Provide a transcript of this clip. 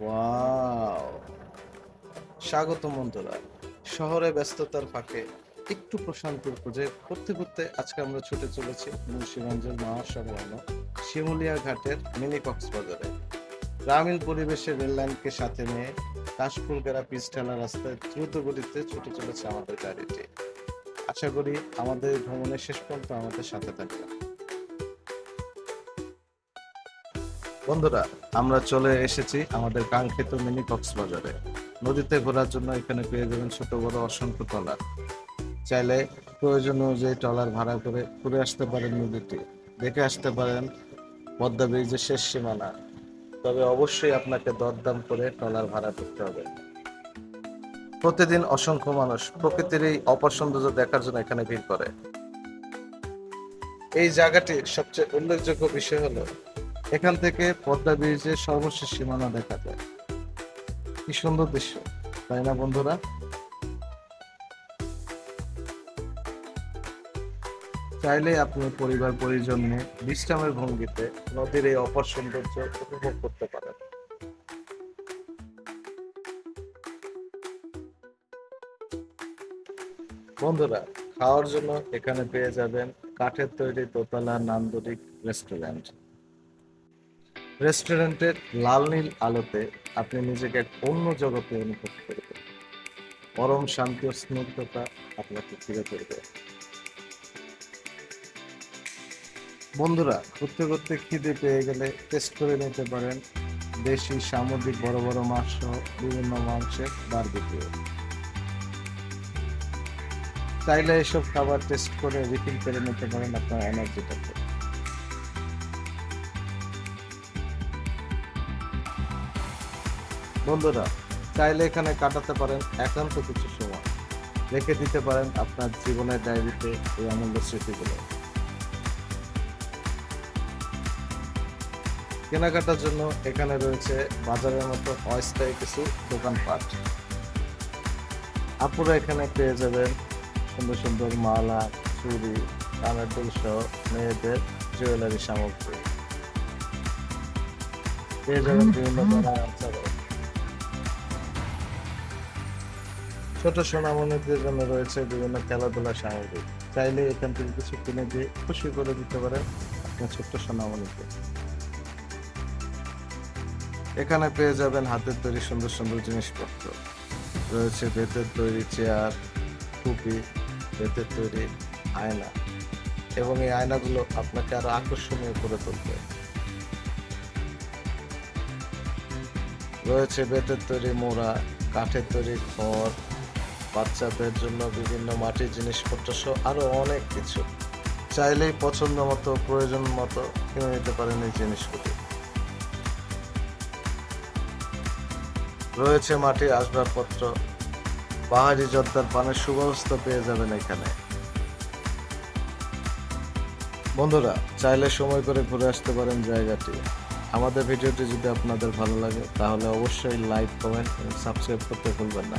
Wow স্বাগত বন্ধুরা। শহরে ব্যস্ততার ফাঁকে একটু প্রশান্তির খুঁজে করতে করতে আজকে আমরা ছুটে চলেছি মুন্সিগঞ্জের মহাসংলগ্ন শিমুলিয়া ঘাটের মিনি কক্সবাজারে। গ্রামীণ পরিবেশে রেল লাইনকে সাথে নিয়ে কাশফুল গেরা পিচ ঠেলা রাস্তায় দ্রুত গতিতে ছুটে চলেছে আমাদের গাড়িটি। আশা করি আমাদের ভ্রমণের শেষ পর্যন্ত আমাদের সাথে থাকবে। বন্ধুরা, আমরা চলে এসেছি আমাদের কাঙ্ক্ষিত মিনি কক্সবাজারে। নদীতে ঘোরার জন্য এখানে পেয়ে যাবেন ছোট বড় অসংখ্য ট্রলার। চাইলে প্রয়োজন অনুযায়ী ট্রলার ভাড়া করে ঘুরে আসতে পারেন নদীটি দেখে আসতে পারেন পদ্মা ব্রিজের শেষ সীমানা। তবে অবশ্যই আপনাকে দরদাম করে ট্রলার ভাড়া করতে হবে। প্রতিদিন অসংখ্য মানুষ প্রকৃতির এই অপার সৌন্দর্য দেখার জন্য এখানে ভিড় করে। এই জায়গাটির সবচেয়ে উল্লেখযোগ্য বিষয় হলো এখান থেকে পদ্মা ব্রিজের সর্বশেষ সীমানা দেখা যায়। কি সুন্দর দৃশ্য, তাই না বন্ধুরা? চাইলে আপনি পরিবার, পরিজন নিয়ে বিশ্রামের ভঙ্গিতে নদীর এই অপর সৌন্দর্য উপভোগ করতে পারেন। বন্ধুরা, খাওয়ার জন্য এখানে পেয়ে যাবেন কাঠের তৈরি দোতলা নান্দরিক রেস্টুরেন্ট। রেস্টুরেন্টের লাল নীল আলোতে আপনি নিজেকে এক অন্য জগতে অনুভব করবেন। পরম শান্তি ও স্নিগ্ধতা আপনাকে ফিরে করবে বন্ধুরা, ঘুরতে ঘুরতে খিদে পেয়ে গেলে টেস্ট করে নিতে পারেন দেশি সামুদ্রিক বড় বড় মাছ সহ বিভিন্ন মাংসের বারবিকিউ চাইলে এসব খাবার টেস্ট করে রিফিল করে নিতে পারেন আপনার এনার্জিটাকে বন্ধুরা চাইলে এখানে কাটাতে পারেন একান্ত কিছু সময়। রেখে দিতে পারেন আপনার জীবনের ডায়েরিতে এই অমূল্য স্মৃতিগুলো। কেনাকাটার জন্য এখানে রয়েছে বাজারের মতো অস্থায়ী কিছু দোকানপাট। আপুরা এখানে পেয়ে যাবেন সুন্দর সুন্দর মালা চুড়ি কানের দুল সহ মেয়েদের জুয়েলারি সামগ্রী। পেয়ে যাবেন বিভিন্ন ধরনের ছোট সোনামণিদের জন্য রয়েছে বিভিন্ন খেলাধুলা সামগ্রী। চাইলে এখান থেকে কিছু কিনে দিয়ে খুশি করে দিতে পারেন আপনার ছোট্ট সোনামণিকে। এখানে পেয়ে যাবেন হাতের তৈরি সুন্দর সুন্দর জিনিসপত্র। রয়েছে বেতের তৈরি চেয়ার, টুপি, বেতের তৈরি আয়না এবং এই আয়নাগুলো আপনাকে আরও আকর্ষণীয় করে তুলবে। রয়েছে বেতের তৈরি মোড়া, কাঠের তৈরি ঘর বাচ্চাদের জন্য বিভিন্ন মাটির জিনিসপত্র সহ আরও অনেক কিছু। চাইলেই পছন্দ মতো, প্রয়োজন মতো কিনে নিতে পারেন এই জিনিসগুলি। রয়েছে মাটির আসবাবপত্র। পাহাড়ি জর্দার পানের সুব্যবস্থা পেয়ে যাবেন এখানে। বন্ধুরা, চাইলে সময় করে ঘুরে আসতে পারেন জায়গাটি। আমাদের ভিডিওটি যদি আপনাদের ভালো লাগে, তাহলে অবশ্যই লাইক কমেন্ট এবং সাবস্ক্রাইব করতে ভুলবেন না।